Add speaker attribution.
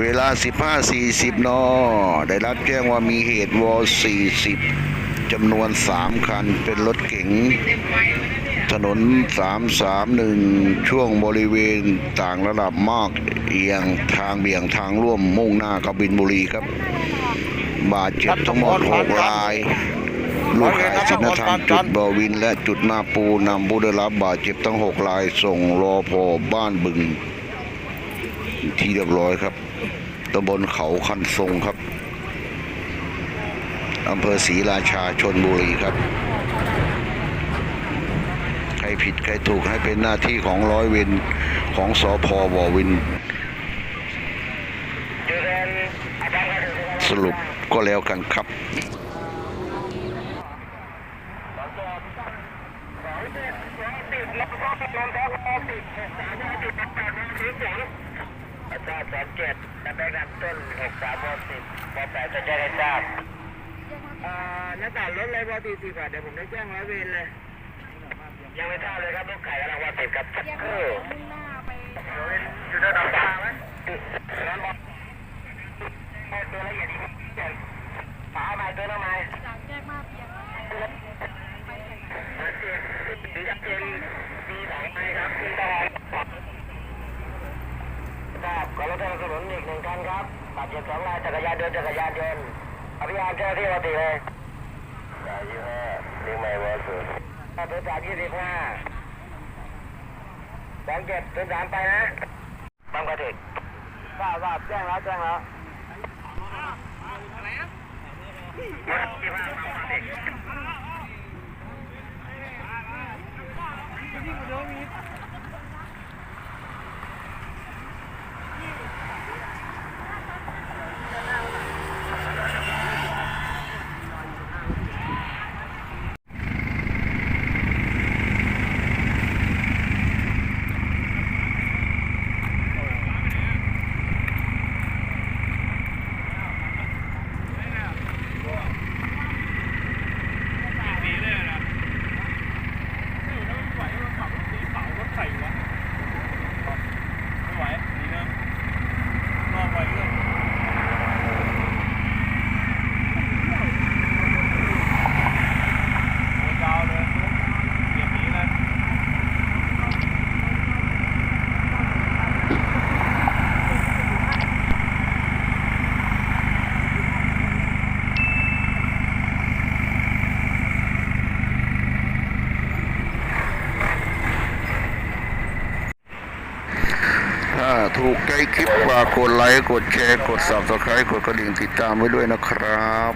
Speaker 1: เวลา 15.40 น ได้รับแจ้งว่ามีเหตุวอ40จำนวน 3 คัน เป็นรถเก๋ง ถนน 331 ช่วงบริเวณต่างระดับมาก เอียงทางเบี่ยงทางร่วมมุ่งหน้ากบินบุรีครับ บาดเจ็บทั้งหมด 6 รายลูกขายสินธรรมจุดบอวินและจุดหน้าปูนำผู้ได้รับบาดเจ็บทั้ง 6 รายส่งรอพอบ้านบึงที่เรียบร้อยครับ ตำบลเขาคันทรงครับอำเภอศรีราชาชนบุรีครับ ใครผิดใครถูกให้เป็นหน้าที่ของร้อยเวรของสอพอวอวิน สรุปก็แล้วกันครับ
Speaker 2: ประชาสอนเจ็ดและแบงค์นำต้นหกสามวสิบวแปดจะแจ้งให้ทราบอ่าหน้าต่างรถเลยวอสี่สิบอะเดี๋ยวผมได้แจ้งร้อยเวรเลย ยังไม่ทราบเลยครับลูกไก่กำลังวอสิบกับชัก
Speaker 3: ยัง
Speaker 2: เก
Speaker 3: ไม่
Speaker 2: อร์
Speaker 3: มุ่งหน้าไป
Speaker 2: อยู่ด้านหลังตาไหมร้านบอลให้ตัวละเอียดอีกนิดเดียวฝาใหม่ตัวละไม้
Speaker 3: จากแยกมาเพียงไปแข่งขัน
Speaker 2: มาเจ็ดถึงจะเป็นมีสองไม้ครับมีตลอด ทราบขอรถทางถนนอีกหนึ่งคันครับบาดเจ็บสองรายจักรยานยนต์จักรยานยนต์อภิยานเจ้าหน้าที่ปกติเลยสามยี่ห้าเรียกไม่วอสุดตัวสามยี่สิบห้าสองเจ็ดตัวสามไปนะบางกระถิกทราบทราบแจ้งแล้วแจ้งแล้วอะไรอะยี่ห้าบางกระถิก
Speaker 1: ถูกใจคลิปฝากกดไลค์ กดแชร์ กด subscribe กดกระดิ่งติดตามไว้ด้วยนะครับ